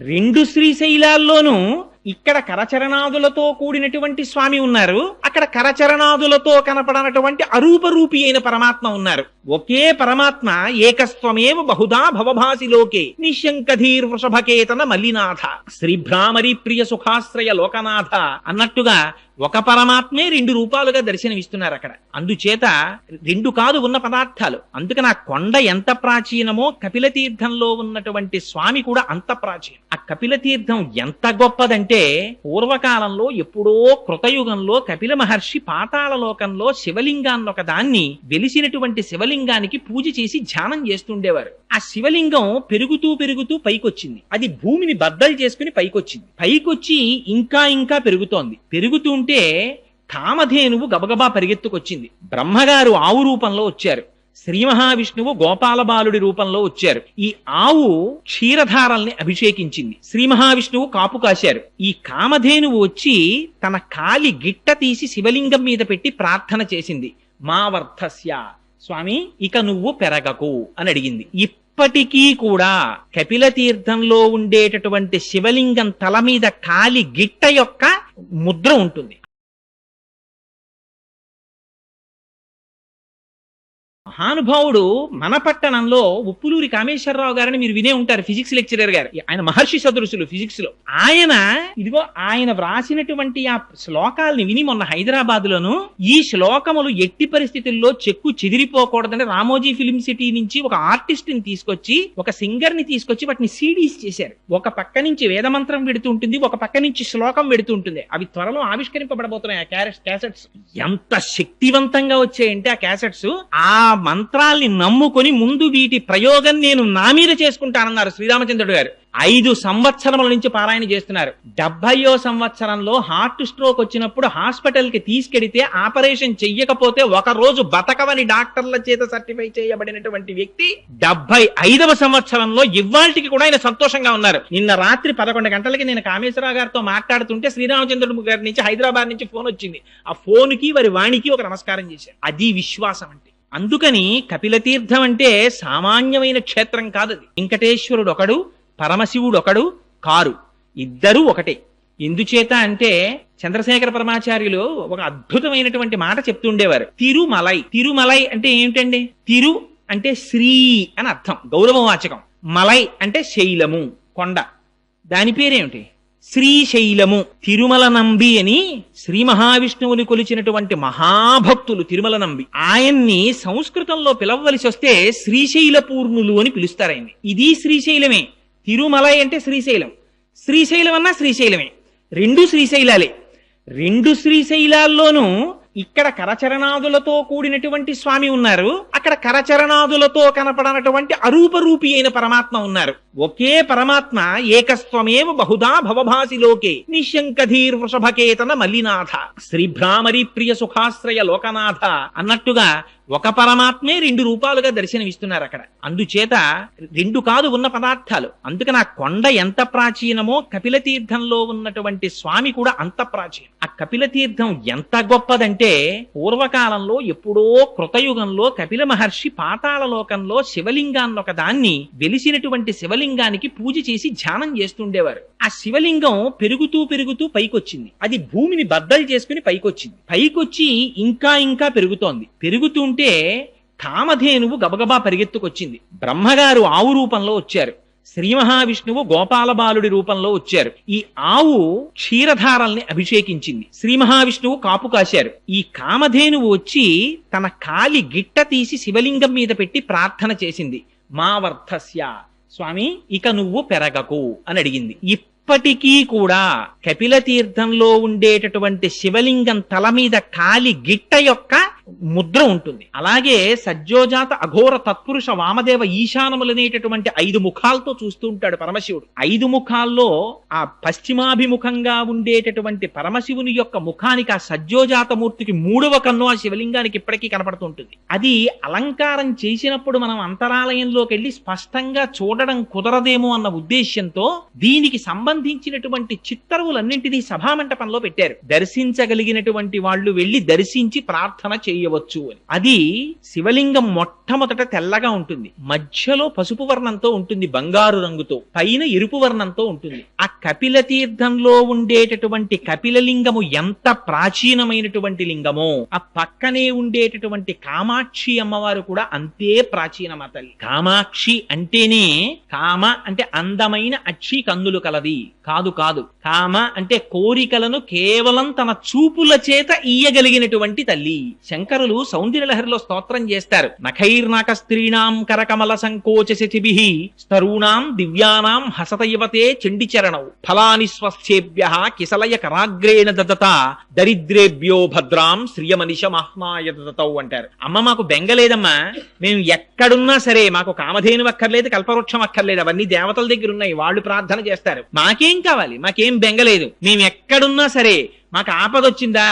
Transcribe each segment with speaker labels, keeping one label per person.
Speaker 1: రెండు శ్రీశైలాల్లోనూ ఇక్కడ కరచరణాదులతో కూడినటువంటి స్వామి ఉన్నారు. అక్కడ కరచరణాదులతో కనపడనటువంటి అరూపరూపి అయిన పరమాత్మ ఉన్నారు. ఒకే పరమాత్మ ఏకస్వమేవ బహుదా భవభాసిలోకే. నిశంకధీర్ వృషభకేతన మల్లినాథ. శ్రీభ్రామరి ప్రియ సుఖాశ్రయ లోకనాథ అన్నట్టుగా ఒక పరమాత్మే రెండు రూపాలుగా దర్శనమిస్తున్నారు అక్కడ అందుచేత రెండు కాదు ఉన్న పదార్థాలు. అందుకని ఆ కొండ ఎంత ప్రాచీనమో కపిల తీర్థంలో ఉన్నటువంటి స్వామి కూడా అంత ప్రాచీనం. ఆ కపిల తీర్థం ఎంత గొప్పదంటే పూర్వకాలంలో ఎప్పుడో కృతయుగంలో కపిల మహర్షి పాతాళ లోకంలో శివలింగాన్ని ఒక దాన్ని వెలిసినటువంటి శివలింగానికి పూజ చేసి ధ్యానం చేస్తుండేవారు. ఆ శివలింగం పెరుగుతూ పెరుగుతూ పైకొచ్చింది. అది భూమిని బద్దలు చేసుకుని పైకొచ్చింది. పైకొచ్చి ఇంకా ఇంకా పెరుగుతోంది. పెరుగుతూ పెరుగుతుంటే కామధేనువు గబగబా పరిగెత్తుకొచ్చింది. బ్రహ్మగారు ఆవు రూపంలో వచ్చారు. శ్రీ మహావిష్ణువు గోపాల బాలుడి రూపంలో వచ్చారు. ఈ ఆవు క్షీరధారల్ని అభిషేకించింది. శ్రీ మహావిష్ణువు కాపు కాశారు. ఈ కామధేనువు వచ్చి తన కాలి గిట్ట తీసి శివలింగం మీద పెట్టి ప్రార్థన చేసింది. మా వర్ధస్య స్వామి ఇక నువ్వు పెరగకు అని అడిగింది. ఇప్పటికీ కూడా కపిల తీర్థంలో ఉండేటటువంటి శివలింగం తల మీద కాలి గిట్ట యొక్క ముద్ర ఉంటుంది. మహానుభావుడు మన పట్టణంలో ఉప్పులూరి కామేశ్వరరావు గారిని మీరు వినే ఉంటారు ఫిజిక్స్ లెక్చరర్ గారు. ఆయన మహర్షి సదృశులు ఫిజిక్స్లో ఆయన ఇదిగో ఆయన వ్రాసినటువంటి ఆ శ్లోకాల్ని విని మొన్న హైదరాబాద్ లోను ఈ శ్లోకములు ఎట్టి పరిస్థితుల్లో చెక్కు చెదిరిపోకూడదని రామోజీ ఫిలిం సిటీ నుంచి ఒక ఆర్టిస్ట్ని తీసుకొచ్చి ఒక సింగర్ని తీసుకొచ్చి వాటిని సీడీస్ చేశారు. ఒక పక్క నుంచి వేదమంత్రం వెడుతూ ఉంటుంది ఒక పక్క నుంచి శ్లోకం వెడుతూ ఉంటుంది. అవి త్వరలో ఆవిష్కరింపబడబోతున్నాయి ఆ క్యాసెట్స్. ఎంత శక్తివంతంగా వచ్చాయంటే ఆ క్యాసెట్స్. ఆ మంత్రాల్ని నమ్ముకొని ముందు వీటి ప్రయోగం నేను నా మీద చేసుకుంటానన్నారు శ్రీరామచంద్రుడు గారు. ఐదు సంవత్సరముల నుంచి పారాయణ చేస్తున్నారు. డెబ్బయో సంవత్సరంలో హార్ట్ స్ట్రోక్ వచ్చినప్పుడు హాస్పిటల్కి తీసుకెడితే ఆపరేషన్ చెయ్యకపోతే ఒక రోజు బతకవని డాక్టర్ల చేత సర్టిఫై చేయబడినటువంటి వ్యక్తి డెబ్బై ఐదవ సంవత్సరంలో ఇవాళకి కూడా ఆయన సంతోషంగా ఉన్నారు. నిన్న రాత్రి పదకొండు గంటలకి నేను కామేశ్వరరావు గారితో మాట్లాడుతుంటే శ్రీరామచంద్రుడు గారి నుంచి హైదరాబాద్ నుంచి ఫోన్ వచ్చింది. ఆ ఫోన్కి వారి వాణికి ఒక నమస్కారం చేశారు. అది విశ్వాసం అంటే అందుకని కపిలతీర్థం అంటే సామాన్యమైన క్షేత్రం కాదు అది వెంకటేశ్వరుడు ఒకడు పరమశివుడు ఒకడు కారు. ఇద్దరూ ఒకటే. ఎందుచేత అంటే చంద్రశేఖర పరమాచార్యులు ఒక అద్భుతమైనటువంటి మాట చెప్తుండేవారు తిరుమలై. తిరుమలై అంటే ఏమిటండి? తిరు అంటే శ్రీ అని అర్థం. గౌరవవాచకం. మలై అంటే శైలము కొండ. దాని పేరేమిటి? శ్రీశైలము తిరుమల నంబి అని శ్రీ మహావిష్ణువుని కొలిచినటువంటి మహాభక్తులు తిరుమల నంబి. ఆయన్ని సంస్కృతంలో పిలవవలసి వస్తే శ్రీశైల పూర్ణులు అని పిలుస్తారాయన్ని ఇది శ్రీశైలమే. తిరుమల అంటే శ్రీశైలం. శ్రీశైలం అన్నా శ్రీశైలమే. రెండు శ్రీశైలాలే. రెండు శ్రీశైలాల్లోనూ ఇక్కడ కరచరణాదులతో కూడినటువంటి స్వామి ఉన్నారు. అక్కడ కరచరణాదులతో కనపడనటువంటి అరూపరూపి అయిన పరమాత్మ ఉన్నారు. ఒకే పరమాత్మ ఏకస్వమేవ బహుదా భవభాసిలోకే నిశంకధీర్ వృషభకేతన మలినాథ శ్రీభ్రామరి ప్రియ సుఖాశ్రయ లోకనాథ అన్నట్టుగా ఒక పరమాత్మే రెండు రూపాలుగా దర్శనమిస్తున్నారు అక్కడ అందుచేత రెండు కాదు ఉన్న పదార్థాలు. అందుకని ఆ కొండ ఎంత ప్రాచీనమో కపిల తీర్థంలో ఉన్నటువంటి స్వామి కూడా అంత ప్రాచీనం. ఆ కపిల తీర్థం ఎంత గొప్పదంటే పూర్వకాలంలో ఎప్పుడో కృతయుగంలో కపిల మహర్షి పాతాళ లోకంలో శివలింగాన్ని ఒక దాన్ని వెలిసినటువంటి శివలింగానికి పూజ చేసి ధ్యానం చేస్తుండేవారు. ఆ శివలింగం పెరుగుతూ పెరుగుతూ పైకొచ్చింది. అది భూమిని బద్దలు చేసుకుని పైకొచ్చింది. పైకొచ్చి ఇంకా ఇంకా పెరుగుతోంది. పెరుగుతుంటే కామధేనువు గబగబా పరిగెత్తుకొచ్చింది. బ్రహ్మగారు ఆవు రూపంలో వచ్చారు. శ్రీ మహావిష్ణువు గోపాల బాలుడి రూపంలో వచ్చారు. ఈ ఆవు క్షీరధారల్ని అభిషేకించింది. శ్రీ మహావిష్ణువు కాపు కాశారు. ఈ కామధేనువు వచ్చి తన కాలి గిట్ట తీసి శివలింగం మీద పెట్టి ప్రార్థన చేసింది. మా వర్ధస్య స్వామి ఇక నువ్వు పెరగకు అని అడిగింది. ఇప్పటికీ కూడా కపిల తీర్థంలో ఉండేటటువంటి శివలింగం తల మీద కాలి గిట్ట యొక్క ముద్ర ఉంటుంది. అలాగే సజ్జోజాత అఘోర తత్పురుష వామదేవ ఈశానములనేటటువంటి ఐదు ముఖాలతో చూస్తూ ఉంటాడు పరమశివుడు. ఐదు ముఖాల్లో ఆ పశ్చిమాభిముఖంగా ఉండేటటువంటి పరమశివుని యొక్క ముఖానికి ఆ సజ్జోజాత మూర్తికి మూడవ కన్ను ఆ శివలింగానికి ఇప్పటికీ కనపడుతుంటుంది అది అలంకారం చేసినప్పుడు మనం అంతరాలయంలోకి వెళ్ళి స్పష్టంగా చూడడం కుదరదేమో అన్న ఉద్దేశ్యంతో దీనికి సంబంధించినటువంటి చిత్తరువులన్నింటినీ సభామంటపంలో పెట్టారు. దర్శించగలిగినటువంటి వాళ్ళు వెళ్ళి దర్శించి ప్రార్థన చేయాలి చేయవచ్చు అని. అది శివలింగం మొట్టమొదట తెల్లగా ఉంటుంది. మధ్యలో పసుపు వర్ణంతో ఉంటుంది బంగారు రంగుతో. పైన ఎరుపు వర్ణంతో ఉంటుంది. ఆ కపిల తీర్థంలో ఉండేటటువంటి కపిలలింగము ఎంత ప్రాచీనమైనటువంటి లింగమో ఆ పక్కనే ఉండేటటువంటి కామాక్షి అమ్మవారు కూడా అంతే ప్రాచీనమ తల్లి. కామాక్షి అంటేనే కామ అంటే అందమైన అక్షి కందులు కలది కాదు కాదు. కామ అంటే కోరికలను కేవలం తన చూపుల చేత ఇయ్యగలిగినటువంటి తల్లి. శంకరులు సౌందర్యలహరిలో స్తోత్రం చేస్తారు. నఖైర్నక స్త్రీణాం కరకమల సంకోచ శిభి స్తరూణాం దివ్యానాం హసతయవతే చండిచరణౌ ఫలాని స్వస్థేభ్య కిసలయ కరాగ్రేణ దదత దరిద్రేభ్యో భద్రాం శ్రియమనిష దదతౌ అంటారు. అమ్మ మాకు బెంగలేదమ్మా మేము ఎక్కడున్నా సరే మాకు కామధేను అక్కర్లేదు కల్పవృక్షం అక్కర్లేదు అవన్నీ దేవతల దగ్గర ఉన్నాయి. వాళ్ళు ప్రార్థన చేస్తారు. మాకేం కావాలి? మాకేం బెంగలేదు మేము ఎక్కడున్నా సరే మాకు ఆపదొచ్చిందా?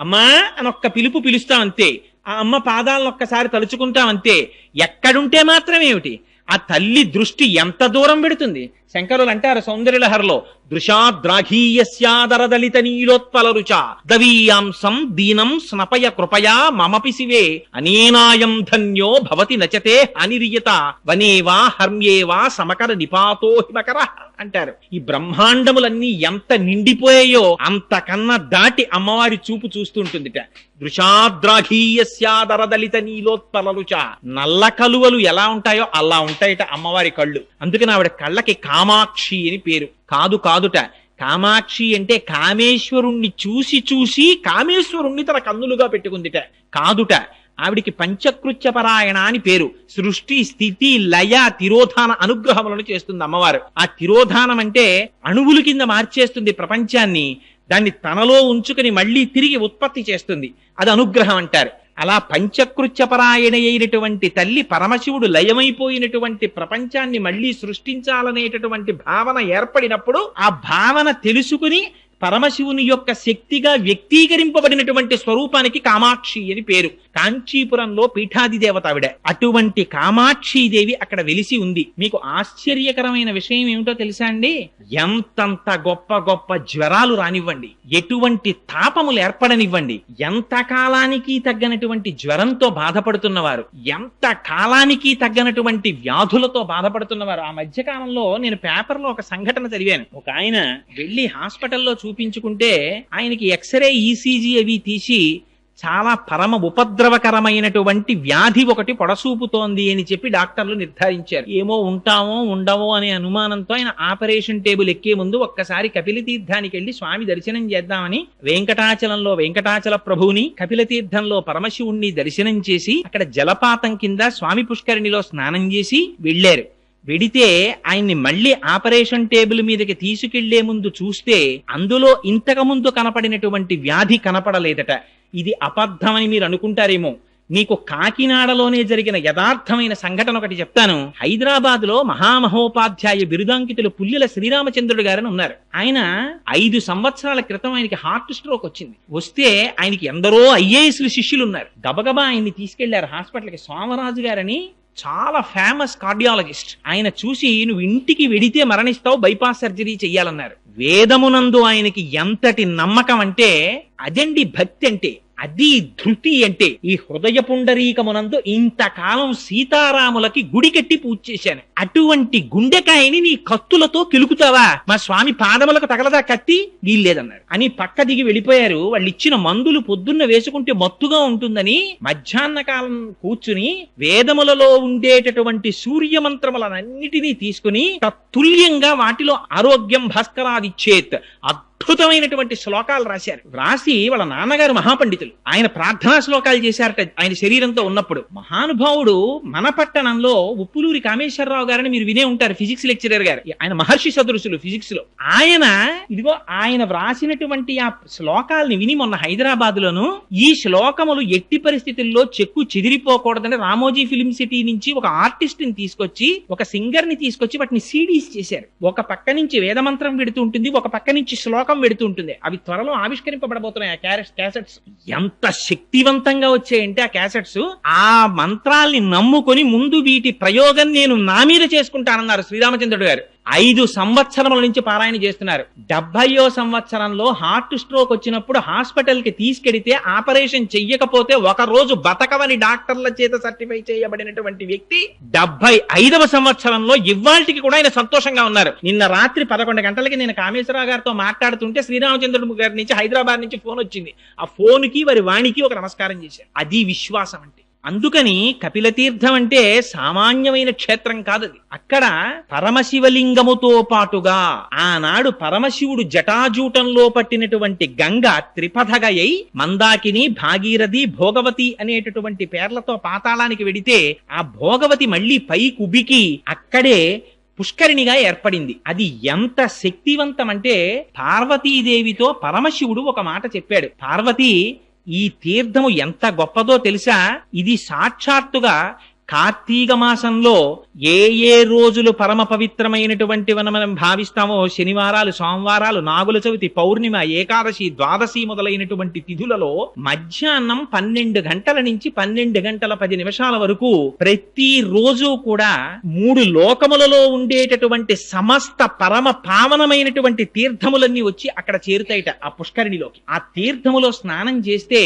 Speaker 1: అమ్మా అని ఒక్క పిలుపు పిలుస్తాం అంతే. ఆ అమ్మ పాదాలను ఒక్కసారి తలుచుకుంటాం అంతే. ఎక్కడుంటే మాత్రమేమిటి ఆ తల్లి దృష్టి ఎంత దూరం పెడుతుంది? శంకరులు అంటారు సౌందర్యలహరలో దృశాద్రాఘీయస్యాదరదలిత నీలోత్పల రుచ దవీయాంసం దీనం స్నపయ కృపయా మమపి శివే అనేనాయం ధన్యో భవతి నచతే అనిరియత వనేవా హర్మ్యేవా సమకర నిపాతో హిమకర. అంటారు. ఈ బ్రహ్మాండములన్నీ ఎంత నిండిపోయాయో అంతకన్నా దాటి అమ్మవారి చూపు చూస్తుంటుందిట. దృశాద్రాఘీయస్యాదరదలిత నీలోత్పలలుచ నల్ల కలువలు ఎలా ఉంటాయో అలా ఉంటాయట అమ్మవారి కళ్ళు. అందుకని ఆవిడ కళ్ళకి కామాక్షి అని పేరు. కాదు కాదుట. కామాక్షి అంటే కామేశ్వరుణ్ణి చూసి చూసి కామేశ్వరుణ్ణి తన కన్నులుగా పెట్టుకుందిట. కాదుట. ఆవిడికి పంచకృత్యపరాయణ అని పేరు. సృష్టి స్థితి లయ తిరోధాన అనుగ్రహములను చేస్తుంది అమ్మవారు. ఆ తిరోధానం అంటే అణువుల కింద మార్చేస్తుంది ప్రపంచాన్ని. దాన్ని తనలో ఉంచుకుని మళ్ళీ తిరిగి ఉత్పత్తి చేస్తుంది. అది అనుగ్రహం అంటారు. అలా పంచకృత్యపరాయణ అయినటువంటి తల్లి పరమశివుడు లయమైపోయినటువంటి ప్రపంచాన్ని మళ్ళీ సృష్టించాలనేటటువంటి భావన ఏర్పడినప్పుడు ఆ భావన తెలుసుకుని పరమశివుని యొక్క శక్తిగా వ్యక్తీకరింపబడినటువంటి స్వరూపానికి కామాక్షి అని పేరు. కాంచీపురంలో పీఠాది దేవత ఆవిడ అటువంటి కామాక్షి దేవి అక్కడ వెలిసి ఉంది. మీకు ఆశ్చర్యకరమైన విషయం ఏమిటో తెలుసా అండి? ఎంతంత గొప్ప గొప్ప జ్వరాలు రానివ్వండి. ఎటువంటి తాపములు ఏర్పడనివ్వండి. ఎంత కాలానికి తగ్గనటువంటి జ్వరంతో బాధపడుతున్నవారు ఎంత కాలానికి తగ్గనటువంటి వ్యాధులతో బాధపడుతున్నవారు. ఆ మధ్య కాలంలో నేను పేపర్లో ఒక సంఘటన చదివాను. ఒక ఆయన వెళ్ళి హాస్పిటల్లో చూపించుకుంటే ఆయనకి ఎక్స్రే ఈసీజీ అవి తీసి చాలా పరమ ఉపద్రవకరమైనటువంటి వ్యాధి ఒకటి పొడసూపుతోంది అని చెప్పి డాక్టర్లు నిర్ధారించారు. ఏమో ఉంటామో ఉండవో అనే అనుమానంతో ఆయన ఆపరేషన్ టేబుల్ ఎక్కే ముందు ఒక్కసారి కపిల తీర్థానికి స్వామి దర్శనం చేద్దామని వెంకటాచలంలో వెంకటాచల ప్రభువుని కపిల తీర్థంలో పరమశివుణ్ణి దర్శనం చేసి అక్కడ జలపాతం కింద స్వామి పుష్కరిణిలో స్నానం చేసి వెళ్ళారు. వెడితే ఆయన్ని మళ్ళీ ఆపరేషన్ టేబుల్ మీదకి తీసుకెళ్ళే ముందు చూస్తే అందులో ఇంతకు ముందు కనపడినటువంటి వ్యాధి కనపడలేదట. ఇది అబద్ధమని మీరు అనుకుంటారేమో. మీకు కాకినాడలోనే జరిగిన యథార్థమైన సంఘటన ఒకటి చెప్తాను. హైదరాబాద్లో మహామహోపాధ్యాయ బిరుదాంకితులు పుల్లెల శ్రీరామచంద్రుడు గారని ఉన్నారు. ఆయన ఐదు సంవత్సరాల క్రితం ఆయనకి హార్ట్ స్ట్రోక్ వచ్చింది. వస్తే ఆయనకి ఎందరో ఐఏఎస్లు శిష్యులు ఉన్నారు గబగబా ఆయన్ని తీసుకెళ్ళారు హాస్పిటల్కి. సోమరాజు గారని చాలా ఫేమస్ కార్డియాలజిస్ట్ ఆయన చూసి నువ్వు ఇంటికి వెడితే మరణిస్తావు బైపాస్ సర్జరీ చెయ్యాలన్నారు. వేదమునందు ఆయనకి ఎంతటి నమ్మకం అంటే అదండి భక్తి అంటే అది ధృతి అంటే ఈ హృదయ పుండరీకమునందు ఇంతకాలం సీతారాములకి గుడి కట్టి పూజ చేశాను. అటువంటి గుండెకాయని నీ కత్తులతో కిలుకుతావా? మా స్వామి పాదములకు తగలదా కత్తి? వీల్లేదన్నారు. అని పక్క దిగి వెళ్ళిపోయారు. వాళ్ళు ఇచ్చిన మందులు పొద్దున్న వేసుకుంటే మత్తుగా ఉంటుందని మధ్యాహ్న కాలం కూర్చుని వేదములలో ఉండేటటువంటి సూర్య మంత్రములన్నిటినీ తీసుకుని తత్తుల్యంగా వాటిలో ఆరోగ్యం భాస్కరాదిచ్చేత్ అద్భుతమైనటువంటి శ్లోకాలు రాశారు. రాసి వాళ్ళ నాన్నగారు మహాపండితులు. ఆయన ప్రార్థనా శ్లోకాలు చేశారట ఆయన శరీరంతో ఉన్నప్పుడు. మహానుభావుడు మన పట్టణంలో ఉప్పులూరి కామేశ్వరరావు గారని మీరు వినే ఉంటారు ఫిజిక్స్ లెక్చరర్ గారు. ఆయన మహర్షి సదృశులు ఫిజిక్స్లో ఆయన ఇదిగో ఆయన వ్రాసినటువంటి ఆ శ్లోకాల్ని విని మొన్న హైదరాబాద్ లోను ఈ శ్లోకములు ఎట్టి పరిస్థితుల్లో చెక్కు చెదిరిపోకూడదని రామోజీ ఫిలిం సిటీ నుంచి ఒక ఆర్టిస్ట్ని తీసుకొచ్చి ఒక సింగర్ని తీసుకొచ్చి వాటిని సీడీస్ చేశారు. ఒక పక్క నుంచి వేదమంత్రం పెడుతూ ఉంటుంది ఒక పక్క నుంచి శ్లోకం పెడుతూ ఉంటుంది. అవి త్వరలో ఆవిష్కరింపబడబోతున్నాయి. ఆ క్యారెట్స్ క్యాసెట్స్ ఎంత శక్తివంతంగా వచ్చాయంటే ఆ క్యాసెట్స్ ఆ మంత్రాల్ని నమ్ముకొని ముందు వీటి ప్రయోగం నేను నా మీద చేసుకుంటానన్నారు శ్రీరామచంద్రుడు గారు. ఐదు సంవత్సరముల నుంచి పారాయణ చేస్తున్నారు. డెబ్బయో సంవత్సరంలో హార్ట్ స్ట్రోక్ వచ్చినప్పుడు హాస్పిటల్కి తీసుకెడితే ఆపరేషన్ చెయ్యకపోతే ఒక రోజు బతకవని డాక్టర్ల చేత సర్టిఫై చేయబడినటువంటి వ్యక్తి డెబ్బై ఐదవ సంవత్సరంలో ఇవాళకి కూడా ఆయన సంతోషంగా ఉన్నారు. నిన్న రాత్రి పదకొండు గంటలకి నేను కామేశ్వరరావు గారితో మాట్లాడుతుంటే శ్రీరామచంద్రుడు గారి నుంచి హైదరాబాద్ నుంచి ఫోన్ వచ్చింది. ఆ ఫోన్కి వారి వాణికి ఒక నమస్కారం చేశారు. అది విశ్వాసం అంటే. అందుకని కపిలతీర్థం అంటే సామాన్యమైన క్షేత్రం కాదది. అక్కడ పరమశివలింగముతో పాటుగా ఆనాడు పరమశివుడు జటాజూటంలో పట్టినటువంటి గంగ త్రిపథగయై మందాకిని భాగీరథి భోగవతి అనేటటువంటి పేర్లతో పాతాళానికి వెడితే ఆ భోగవతి మళ్ళీ పై కుబికి అక్కడే పుష్కరిణిగా ఏర్పడింది. అది ఎంత శక్తివంతం అంటే పార్వతీదేవితో పరమశివుడు ఒక మాట చెప్పాడు. పార్వతి ఈ తీర్థము ఎంత గొప్పదో తెలుసా? ఇది సాక్షాత్తుగా కార్తీక మాసంలో ఏ ఏ రోజులు పరమ పవిత్రమైనటువంటి మనం భావిస్తామో శనివారాలు సోమవారాలు నాగుల చవితి పౌర్ణిమ ఏకాదశి ద్వాదశి మొదలైనటువంటి తిథులలో మధ్యాహ్నం పన్నెండు గంటల నుంచి పన్నెండు గంటల పది నిమిషాల వరకు ప్రతి రోజు కూడా మూడు లోకములలో ఉండేటటువంటి సమస్త పరమ పావనమైనటువంటి తీర్థములన్నీ వచ్చి అక్కడ చేరుతాయిట ఆ పుష్కరిణిలోకి. ఆ తీర్థములో స్నానం చేస్తే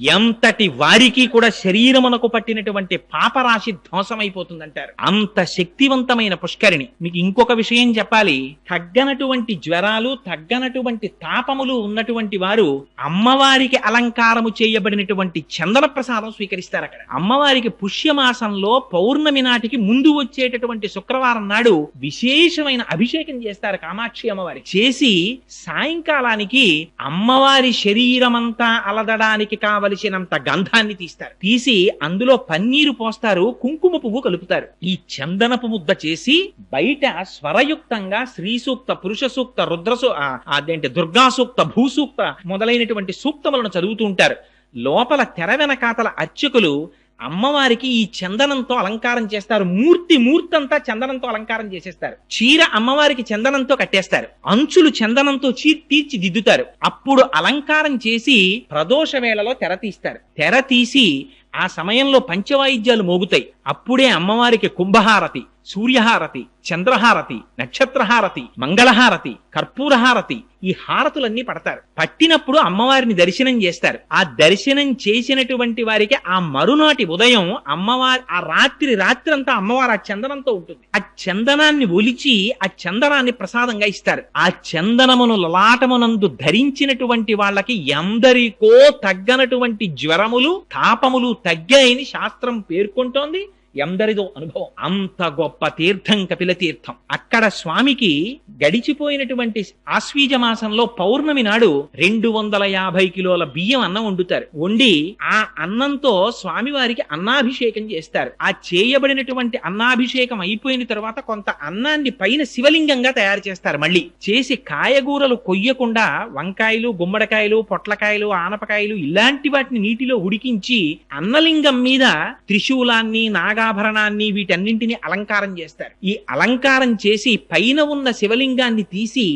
Speaker 1: ఎంతటి వారికి కూడా శరీరమునకు పట్టినటువంటి పాపరాశి ధ్వంసమైపోతుందంటారు. అంత శక్తివంతమైన పుష్కరిణి. మీకు ఇంకొక విషయం చెప్పాలి. తగ్గనటువంటి జ్వరాలు తగ్గనటువంటి తాపములు ఉన్నటువంటి వారు అమ్మవారికి అలంకారము చేయబడినటువంటి చందన ప్రసాదం స్వీకరిస్తారు అక్కడ. అమ్మవారికి పుష్యమాసంలో పౌర్ణమి నాటికి ముందు వచ్చేటటువంటి శుక్రవారం నాడు విశేషమైన అభిషేకం చేస్తారు కామాక్షి అమ్మవారి చేసి సాయంకాలానికి అమ్మవారి శరీరమంతా అలదడానికి కావలసినంత గంధాన్ని తీస్తారు. తీసి అందులో పన్నీరు పోస్తారు కుంకుమ పువ్వు కలుపుతారు. ఈ చందనపు ముద్ద చేసి బయట స్వరయుక్తంగా శ్రీ సూక్త పురుష సూక్త రుద్రసు అదేంటి దుర్గా సూక్త భూసూక్త మొదలైనటువంటి సూక్తములను చదువుతూ ఉంటారు. లోపల తెర వెనకాతల అర్చకులు అమ్మవారికి ఈ చందనంతో అలంకారం చేస్తారు. మూర్తి మూర్తంతా చందనంతో అలంకారం చేసేస్తారు. చీర అమ్మవారికి చందనంతో కట్టేస్తారు. అంచులు చందనంతో చీ తీర్చిదిద్దుతారు అప్పుడు అలంకారం చేసి ప్రదోష వేళలో తెర తీస్తారు. తెర తీసి ఆ సమయంలో పంచవాయిద్యాలు మోగుతాయి. అప్పుడే అమ్మవారికి కుంభహారతి సూర్యహారతి చంద్రహారతి నక్షత్రహారతి మంగళహారతి కర్పూరహారతి ఈ హారతులన్నీ పడతారు. పట్టినప్పుడు అమ్మవారిని దర్శనం చేస్తారు. ఆ దర్శనం చేసినటువంటి వారికి ఆ మరునాటి ఉదయం అమ్మవారి ఆ రాత్రి రాత్రి అంతా అమ్మవారు ఆ చందనంతో ఉంటుంది. ఆ చందనాన్ని ఒలిచి ఆ చందనాన్ని ప్రసాదంగా ఇస్తారు. ఆ చందనమును లలాటమునందు ధరించినటువంటి వాళ్ళకి ఎందరికో తగ్గనటువంటి జ్వరములు తాపములు తగ్గాయని శాస్త్రం పేర్కొంటోంది. ఎందరిదో అనుభవం. అంత గొప్ప తీర్థం కపిల తీర్థం. అక్కడ స్వామికి గడిచిపోయినటువంటి ఆశ్వీజ మాసంలో పౌర్ణమి నాడు రెండు వందల యాభై కిలోల బియ్యం అన్నం వండుతారు. వండి ఆ అన్నంతో స్వామివారికి అన్నాభిషేకం చేస్తారు. ఆ చేయబడినటువంటి అన్నాభిషేకం అయిపోయిన తర్వాత కొంత అన్నాన్ని పైన శివలింగంగా తయారు చేస్తారు మళ్ళీ. చేసి కాయగూరలు కొయ్యకుండా వంకాయలు గుమ్మడికాయలు పొట్లకాయలు ఆనపకాయలు ఇలాంటి వాటిని నీటిలో ఉడికించి అన్నలింగం మీద త్రిశూలాన్ని నాగ నాగాభరణాన్ని వీటన్నింటినీ అలంకారం చేస్తారు. ఈ అలంకారం చేసి పైన ఉన్న శివలింగాన్ని తీసి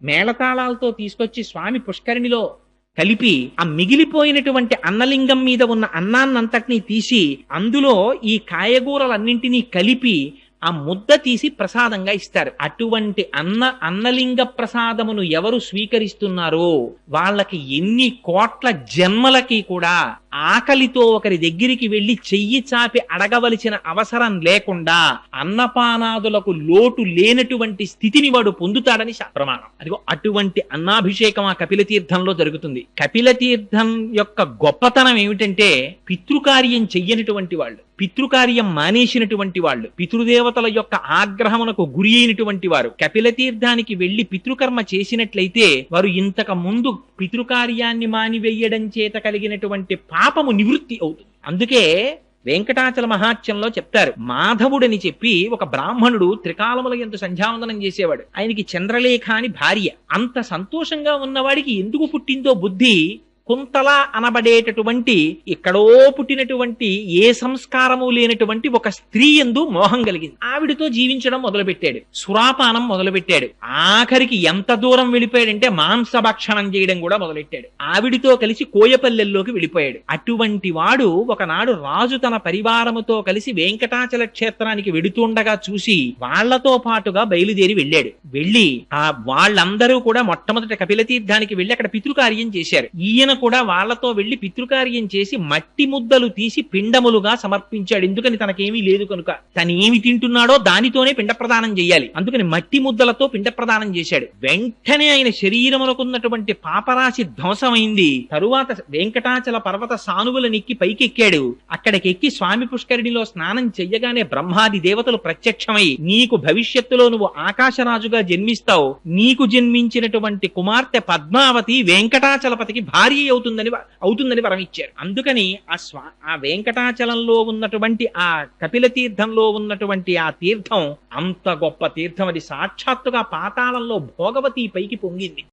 Speaker 1: మేళతాళాలతో తీసుకొచ్చి స్వామి పుష్కరిణిలో కలిపి ఆ మిగిలిపోయినటువంటి అన్నలింగం మీద ఉన్న అన్నాన్నంతటినీ తీసి అందులో ఈ కాయగూరలన్నింటినీ కలిపి ఆ ముద్ద తీసి ప్రసాదంగా ఇస్తారు. అటువంటి అన్న అన్నలింగ ప్రసాదమును ఎవరు స్వీకరిస్తున్నారో వాళ్ళకి ఎన్ని కోట్ల జన్మలకి కూడా ఆకలితో ఒకరి దగ్గరికి వెళ్ళి చెయ్యి చాపి అడగవలసిన అవసరం లేకుండా అన్నపానాదులకు లోటు లేనటువంటి స్థితిని వాడు పొందుతాడని ప్రమాణం. అదిగో అటువంటి అన్నాభిషేకం ఆ కపిల తీర్థంలో జరుగుతుంది. కపిల తీర్థం యొక్క గొప్పతనం ఏమిటంటే పితృకార్యం చెయ్యనటువంటి వాళ్ళు. పితృకార్యం మానేసినటువంటి వాళ్ళు పితృదేవతల యొక్క ఆగ్రహమునకు గురి అయినటువంటి వారు కపిల తీర్థానికి వెళ్ళి పితృకర్మ చేసినట్లయితే వారు ఇంతకు ముందు పితృకార్యాన్ని మానివేయడం చేత కలిగినటువంటి పాపము నివృత్తి అవుతుంది. అందుకే వెంకటాచల మహాత్యంలో చెప్తారు మాధవుడని చెప్పి ఒక బ్రాహ్మణుడు త్రికాలముల ఎంత సంధ్యావందనం చేసేవాడు. ఆయనకి చంద్రలేఖ అని భార్య. అంత సంతోషంగా ఉన్నవాడికి ఎందుకు పుట్టిందో బుద్ధి కుంతల అనబడేటటువంటి ఎక్కడో పుట్టినటువంటి ఏ సంస్కారము లేనటువంటి ఒక స్త్రీ ఎందు మోహం కలిగింది. ఆవిడతో జీవించడం మొదలుపెట్టాడు. సురాపానం మొదలుపెట్టాడు. ఆఖరికి ఎంత దూరం వెళ్ళిపోయాడంటే మాంసభక్షణం చేయడం కూడా మొదలెట్టాడు. ఆవిడితో కలిసి కోయపల్లెల్లోకి వెళ్ళిపోయాడు. అటువంటి వాడు ఒకనాడు రాజు తన పరివారముతో కలిసి వెంకటాచల క్షేత్రానికి వెడుతుండగా చూసి వాళ్ళతో పాటుగా బయలుదేరి వెళ్ళాడు. వెళ్ళి ఆ వాళ్ళందరూ కూడా మొట్టమొదటి కపిల తీర్థానికి వెళ్ళి అక్కడ పితృకార్యం చేశారు. ఈయన కూడా వాళ్ళతో వెళ్ళి పితృకార్యం చేసి మట్టి ముద్దలు తీసి పిండములుగా సమర్పించాడు. ఎందుకని తనకేమీ లేదు కనుక? తను ఏమి తింటున్నాడో దానితోనే పిండ ప్రదానం చేయాలి. అందుకని మట్టి ముద్దలతో పిండ ప్రదానం చేశాడు. వెంటనే ఆయన శరీరములకున్నటువంటి పాపరాశి ధ్వంసమైంది. తరువాత వెంకటాచల పర్వత సానువుల నెక్కి పైకెక్కాడు. అక్కడికెక్కి స్వామి పుష్కరిణిలో స్నానం చెయ్యగానే బ్రహ్మాది దేవతలు ప్రత్యక్షమై నీకు భవిష్యత్తులో నువ్వు ఆకాశరాజుగా జన్మిస్తావు. నీకు జన్మించినటువంటి కుమార్తె పద్మావతి వెంకటాచలపతికి భార్య అవుతుందని అవుతుందని వరం ఇచ్చారు అందుకని ఆ స్వా ఆ వెంకటాచలంలో ఉన్నటువంటి ఆ కపిల తీర్థంలో ఉన్నటువంటి ఆ తీర్థం అంత గొప్ప తీర్థం. అది సాక్షాత్తుగా పాతాళంలో భోగవతి పైకి పొంగింది.